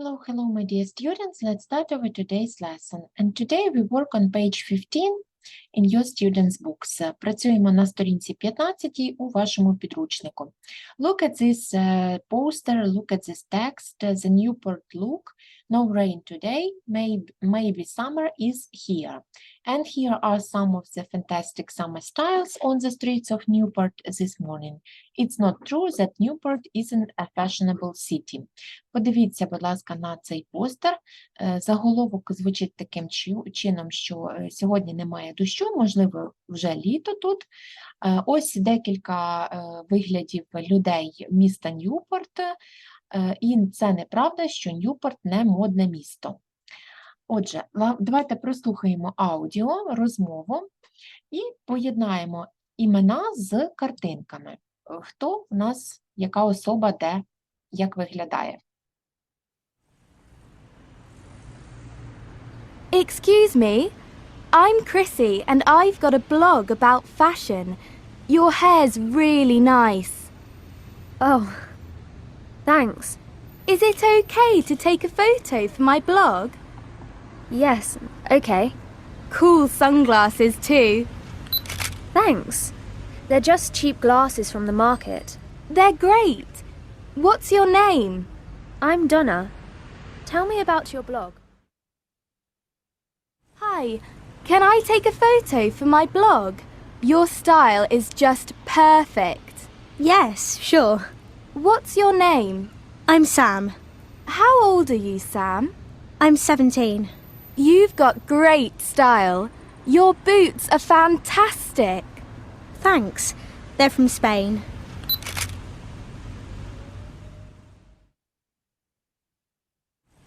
Hello, hello, my dear students. Let's start over today's lesson. And today we work on page 15 in your students' books. Е, Працюємо на сторінці 15 у вашому підручнику. Look at this uh, poster, look at this text, uh, the Newport look. No rain today, maybe, maybe summer is here. And here are some of the fantastic summer styles on the streets of Newport this morning. It's not true that Newport isn't a fashionable city. Подивіться, будь ласка, на цей постер. Е, Заголовок звучить таким чином, що е, сьогодні немає дощу, можливо, вже літо тут. Е, Ось декілька е, виглядів людей міста Ньюпорт. Е, І це неправда, що Ньюпорт не модне місто. Отже, давайте прослухаємо аудіо, розмову і поєднаємо імена з картинками. Е, Хто в нас, яка особа, де, як виглядає. Excuse me, I'm Chrissy and I've got a blog about fashion. Your hair's really nice. Oh, thanks. Is it okay to take a photo for my blog? Yes, okay. Cool sunglasses too. Thanks. They're just cheap glasses from the market. They're great. What's your name? I'm Donna. Tell me about your blog. Hi, can I take a photo for my blog? Your style is just perfect. Yes, sure. What's your name? I'm Sam. How old are you, Sam? I'm 17. You've got great style. Your boots are fantastic. Thanks. They're from Spain.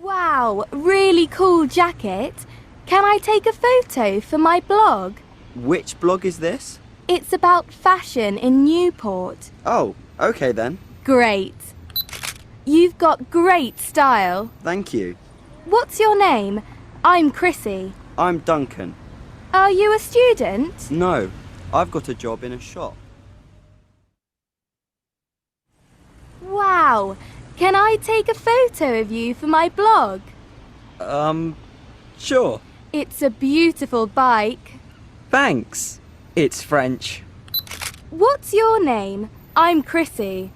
Wow, really cool jacket. Can I take a photo for my blog? Which blog is this? It's about fashion in Newport. Oh, okay then. Great. You've got great style. Thank you. What's your name? I'm Chrissy. I'm Duncan. Are you a student? No, I've got a job in a shop. Wow. Can I take a photo of you for my blog? Um, sure. It's a beautiful bike. Thanks. It's French. What's your name? I'm Chrissy.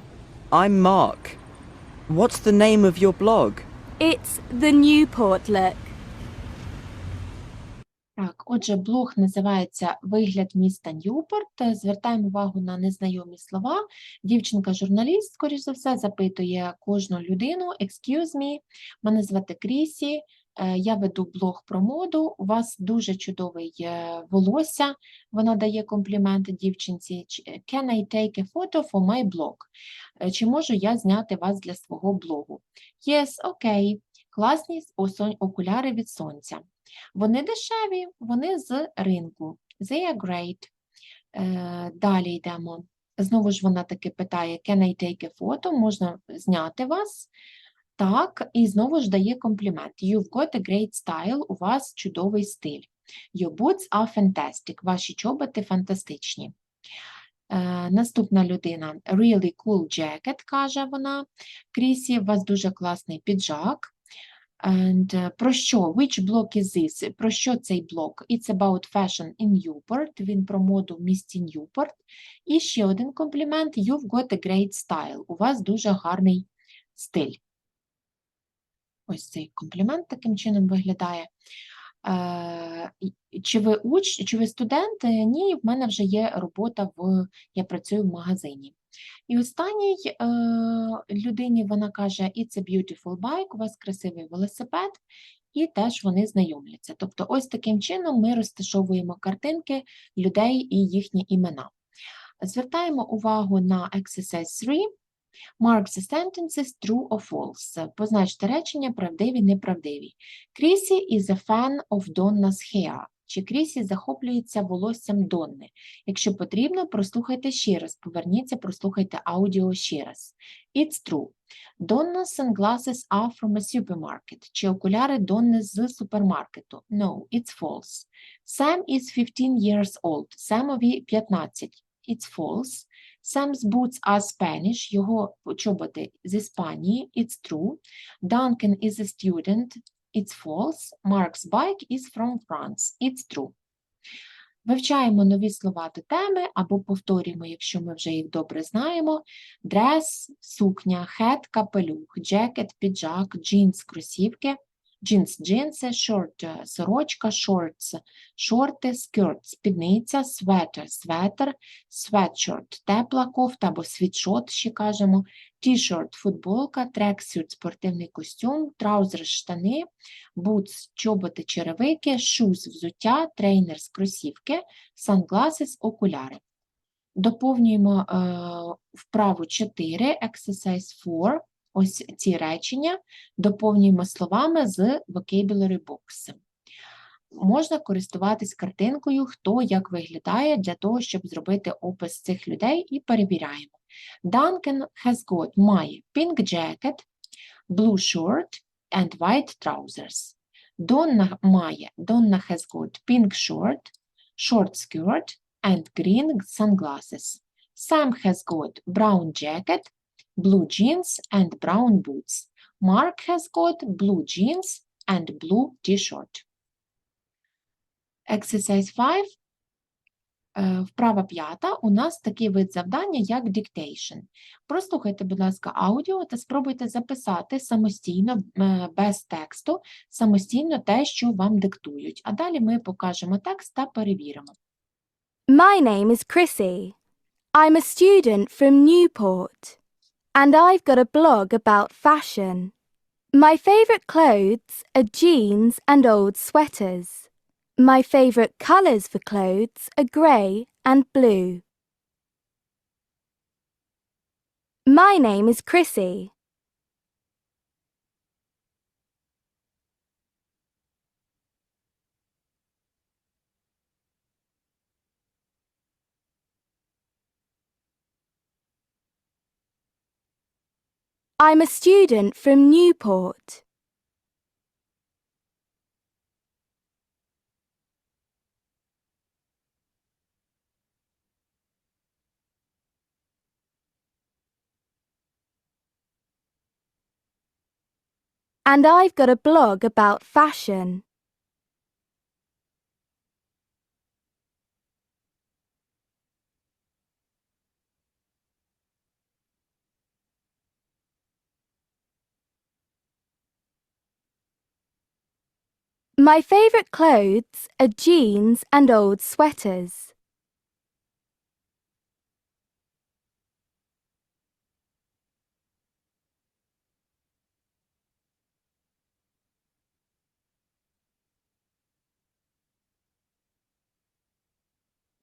I'm Mark. What's the name of your blog? It's the Newport look. Так, отже, блог називається Вигляд міста Ньюпорт. Звертаємо увагу на незнайомі слова. Дівчинка-журналіст, скоріш за все, запитує кожну людину. Excuse me, мене звати Крісі, я веду блог про моду. У вас дуже чудовий е, волосся. Вона дає комплімент дівчинці. Е, Can I take a photo for my blog? Е, Чи можу я зняти вас для свого блогу? Yes, окей. Класні окуляри від сонця. Вони дешеві, вони з ринку. They are great. Е, далі йдемо. Знову ж вона таки питає, can I take a photo? Можна зняти вас? Так, і знову ж дає комплімент. You've got a great style, у вас чудовий стиль. Your boots are fantastic, ваші чоботи фантастичні. Е, наступна людина. Really cool jacket, каже вона. Крісі, у вас дуже класний піджак. And е, про що? Which block is this? Про що цей блок? It's about fashion in Newport. Він про моду в місті Ньюпорт. І ще один комплімент. You've got a great style. У вас дуже гарний стиль. Ось цей комплімент таким чином виглядає. Е, чи ви уч, чи ви студент? Ні, в мене вже є робота в я працюю в магазині. І останній е, людині вона каже: It's a beautiful bike, у вас красивий велосипед, і теж вони знайомляться. Тобто, ось таким чином ми розташовуємо картинки людей і їхні імена. Звертаємо увагу на exercise 3. Mark the sentences true or false. Позначте речення правдиві, неправдиві. Крісі is a fan of Donna's hair. Чи Крісі захоплюється волоссям Донни? Якщо потрібно, прослухайте ще раз, поверніться, прослухайте аудіо ще раз. It's true. Donna's sunglasses are from a supermarket. Чи окуляри Донни з супермаркету? No, it's false. Sam is 15 years old. Самові 15. It's false. Sam's boots are Spanish. Його чоботи з Іспанії. It's true. Duncan is a student. It's false. Mark's bike is from France. It's true. Вивчаємо нові слова до теми або повторюємо, якщо ми вже їх добре знаємо. Дрес, сукня, хет, капелюх, джекет, піджак, джинс, кросівки, джинс, джинси, шорт, е, сорочка, шортс, шорти, скерт, спідниця, светер, светер, светшорт, тепла кофта або світшот, ще кажемо, ті-шорт, футболка, трексют, спортивний костюм, траузер, штани, бутс, чоботи, черевики, шуз, взуття, трейнерс, кросівки, сангласис, окуляри. Доповнюємо е, вправу 4, exercise 4, ось ці речення, доповнюємо словами з vocabulary box. Можна користуватись картинкою, хто як виглядає для того, щоб зробити опис цих людей і перевіряємо. Duncan has got має pink jacket, blue shirt and white trousers. Donna має Donna has got pink shirt, short skirt and green sunglasses. Sam has got brown jacket, blue jeans and brown boots. Mark has got blue jeans and blue t-shirt. Exercise 5. Е, Вправа п'ята. У нас такий вид завдання, як dictation. Прослухайте, будь ласка, аудіо та спробуйте записати самостійно, е, без тексту, самостійно те, що вам диктують. А далі ми покажемо текст та перевіримо. My name is Chrissy. I'm a student from Newport. And I've got a blog about fashion. My favourite clothes are jeans and old sweaters. My favourite colours for clothes are grey and blue. My name is Chrissy. I'm a student from Newport. And I've got a blog about fashion. My favourite clothes are jeans and old sweaters.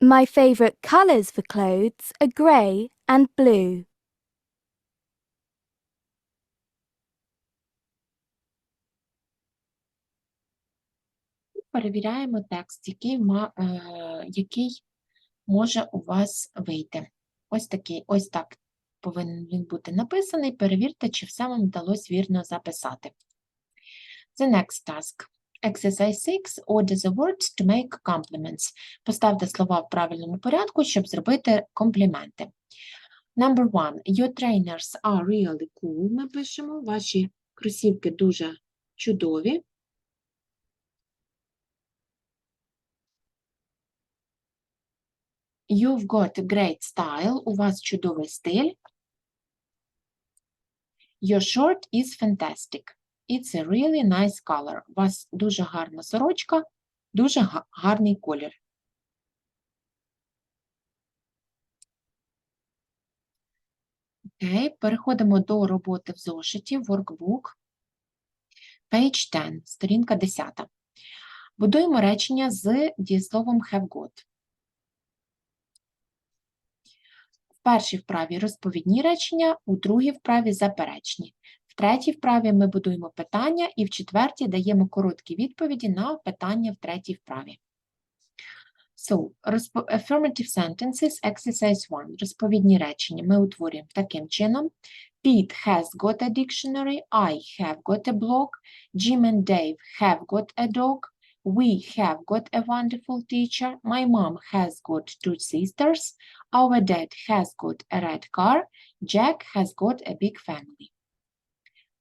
My favourite colours for clothes are grey and blue. Перевіряємо текст, який, ма, е, який може у вас вийти. Ось такий, ось так повинен він бути написаний. Перевірте, чи все вам вдалося вірно записати. The next task. Exercise 6. Order the words to make compliments. Поставте слова в правильному порядку, щоб зробити компліменти. Number one. Your trainers are really cool. Ми пишемо. Ваші кросівки дуже чудові. You've got a great style. У вас чудовий стиль. Your shirt is fantastic. It's a really nice color. У вас дуже гарна сорочка, дуже гарний колір. Окей, переходимо до роботи в зошиті, workbook. Page 10, сторінка 10. Будуємо речення з дієсловом have got. В першій вправі розповідні речення, у другій вправі заперечні. В третій вправі ми будуємо питання, і в четвертій даємо короткі відповіді на питання в третій вправі. So, affirmative sentences, exercise 1. Розповідні речення ми утворюємо таким чином. Pete has got a dictionary, I have got a blog, Jim and Dave have got a dog, We have got a wonderful teacher. My mom has got two sisters. Our dad has got a red car. Jack has got a big family.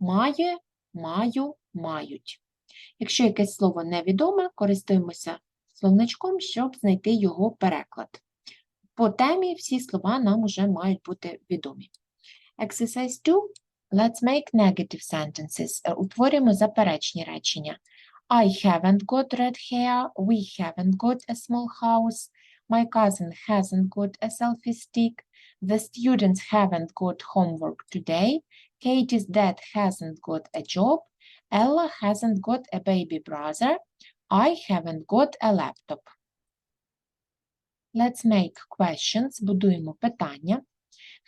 Має, маю, мають. Якщо якесь слово невідоме, користуємося словничком, щоб знайти його переклад. По темі всі слова нам уже мають бути відомі. Exercise 2. Let's make negative sentences. Утворюємо заперечні речення. I haven't got red hair. We haven't got a small house. My cousin hasn't got a selfie stick. The students haven't got homework today. Katie's dad hasn't got a job. Ella hasn't got a baby brother. I haven't got a laptop. Let's make questions. Будуємо питання.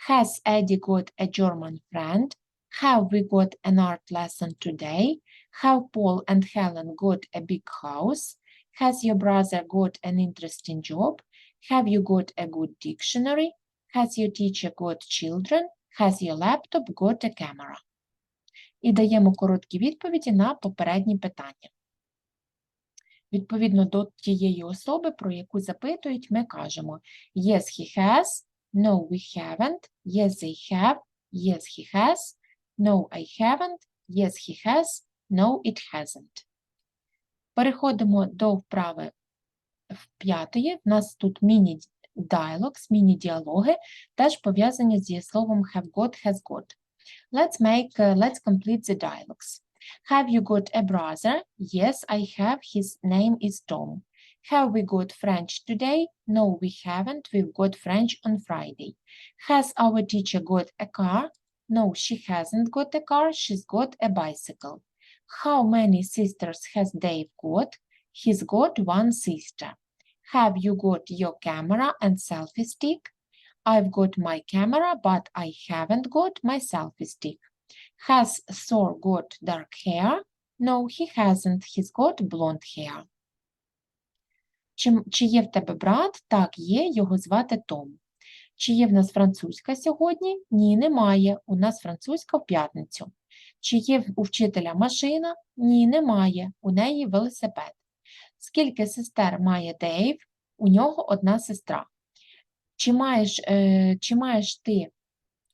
Has Eddie got a German friend? Have we got an art lesson today? Have Paul and Helen got a big house? Has your brother got an interesting job? Have you got a good dictionary? Has your teacher got children? Has your laptop got a camera? І даємо короткі відповіді на попередні питання. Відповідно до тієї особи, про яку запитують, ми кажемо Yes, he has, No, we haven't, Yes, they have, Yes, he has, No, I haven't, Yes, he has, No, it hasn't. Переходимо до вправи в п'ятої. В нас тут міні-dialogues, міні-діалоги, теж пов'язані з дієсловом have got, has got. Let's make, uh, let's complete the dialogues. Have you got a brother? Yes, I have. His name is Tom. Have we got French today? No, we haven't. We've got French on Friday. Has our teacher got a car? No, she hasn't got a car. She's got a bicycle. How many sisters has Dave got? He's got one sister. Have you got your camera and selfie stick? I've got my camera, but I haven't got my selfie stick. Has Thor got dark hair? No, he hasn't. He's got blonde hair. Чи, чи є в тебе брат? Так, є, його звати Том. Чи є в нас французька сьогодні? Ні, немає. У нас французька в п'ятницю. Чи є у вчителя машина? Ні, немає. У неї велосипед. Скільки сестер має Дейв? У нього одна сестра. Чи маєш, е, чи маєш ти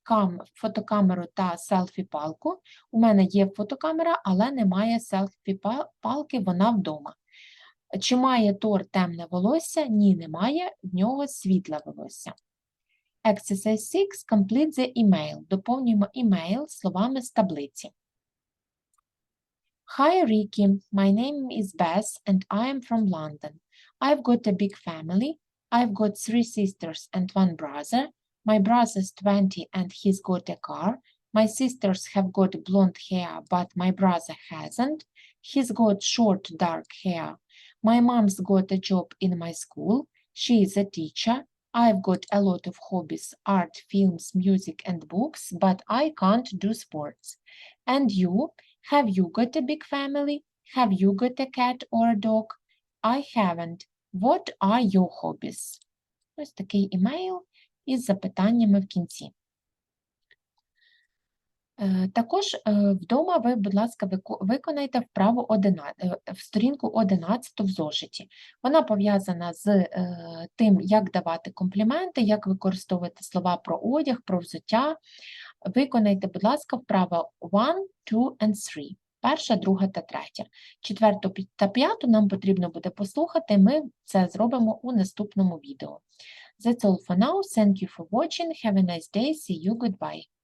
кам, фотокамеру та селфі-палку? У мене є фотокамера, але немає селфі-палки, вона вдома. Чи має Тор темне волосся? Ні, немає, в нього світле волосся. Exercise 6. Complete the email. Доповнюємо email словами з таблиці. Hi, Ricky. My name is Bess and I am from London. I've got a big family. I've got three sisters and one brother. My brother's 20 and he's got a car. My sisters have got blonde hair, but my brother hasn't. He's got short, dark hair. My mom's got a job in my school. She is a teacher. I've got a lot of hobbies art, films, music, and books, but I can't do sports. And you? Have you got a big family? Have you got a cat or a dog? I haven't. What are your hobbies? Ось такий імейл із запитаннями в кінці. Е, Також е, вдома ви, будь ласка, виконайте вправу 11, е, в сторінку 11 в зошиті. Вона пов'язана з тим, як давати компліменти, як використовувати слова про одяг, про взуття. Виконайте, будь ласка, вправа 1, 2 and 3. Перша, друга та третя. Четверту та п'яту нам потрібно буде послухати. Ми це зробимо у наступному відео. That's all for now. Thank you for watching. Have a nice day. See you. Goodbye.